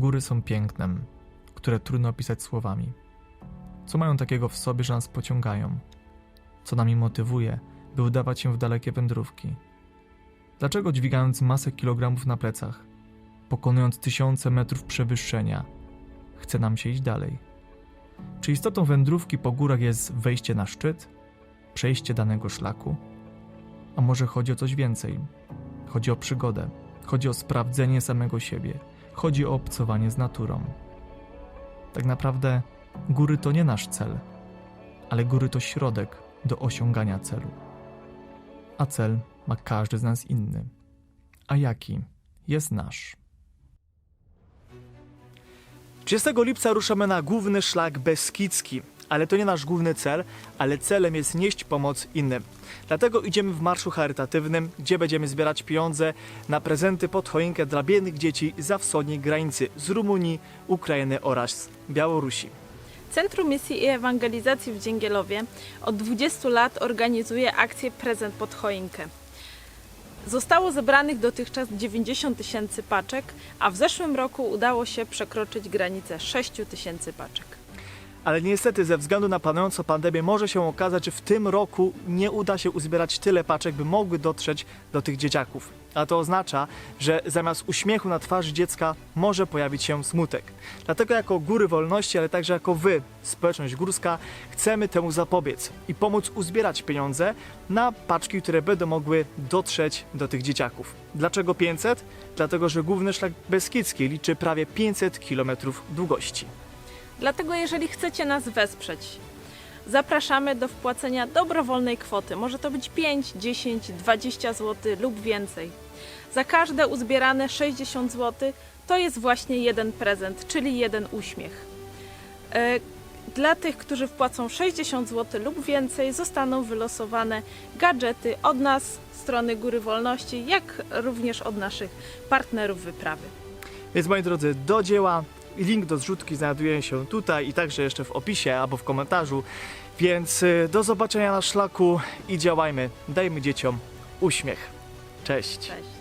Góry są pięknem, które trudno opisać słowami. Co mają takiego w sobie, że nas pociągają? Co nami motywuje, by udawać się w dalekie wędrówki? Dlaczego dźwigając masę kilogramów na plecach, pokonując tysiące metrów przewyższenia, chce nam się iść dalej? Czy istotą wędrówki po górach jest wejście na szczyt, przejście danego szlaku? A może chodzi o coś więcej? Chodzi o przygodę, chodzi o sprawdzenie samego siebie, chodzi o obcowanie z naturą. Tak naprawdę góry to nie nasz cel, ale góry to środek do osiągania celu. A cel ma każdy z nas inny. A jaki jest nasz? 30 lipca ruszamy na główny szlak Beskidzki, ale to nie nasz główny cel, ale celem jest nieść pomoc innym. Dlatego idziemy w marszu charytatywnym, gdzie będziemy zbierać pieniądze na prezenty pod choinkę dla biednych dzieci za wschodniej granicy z Rumunii, Ukrainy oraz Białorusi. Centrum Misji i Ewangelizacji w Dzięgielowie od 20 lat organizuje akcję Prezent pod choinkę. Zostało zebranych dotychczas 90 tysięcy paczek, a w zeszłym roku udało się przekroczyć granicę 6 tysięcy paczek. Ale niestety ze względu na panującą pandemię może się okazać, że w tym roku nie uda się uzbierać tyle paczek, by mogły dotrzeć do tych dzieciaków. A to oznacza, że zamiast uśmiechu na twarzy dziecka może pojawić się smutek. Dlatego jako Góry Wolności, ale także jako Wy, społeczność górska, chcemy temu zapobiec i pomóc uzbierać pieniądze na paczki, które będą mogły dotrzeć do tych dzieciaków. Dlaczego 500? Dlatego, że główny szlak Beskidzki liczy prawie 500 km długości. Dlatego jeżeli chcecie nas wesprzeć, zapraszamy do wpłacenia dobrowolnej kwoty. Może to być 5, 10, 20 zł lub więcej. Za każde uzbierane 60 zł to jest właśnie jeden prezent, czyli jeden uśmiech. E, Dla tych, którzy wpłacą 60 zł lub więcej, zostaną wylosowane gadżety od nas, strony Góry Wolności, jak również od naszych partnerów wyprawy. Więc moi drodzy, do dzieła. Link do zrzutki znajduje się tutaj i także jeszcze w opisie albo w komentarzu. Więc y, do zobaczenia na szlaku i działajmy. Dajmy dzieciom uśmiech. Cześć. Cześć.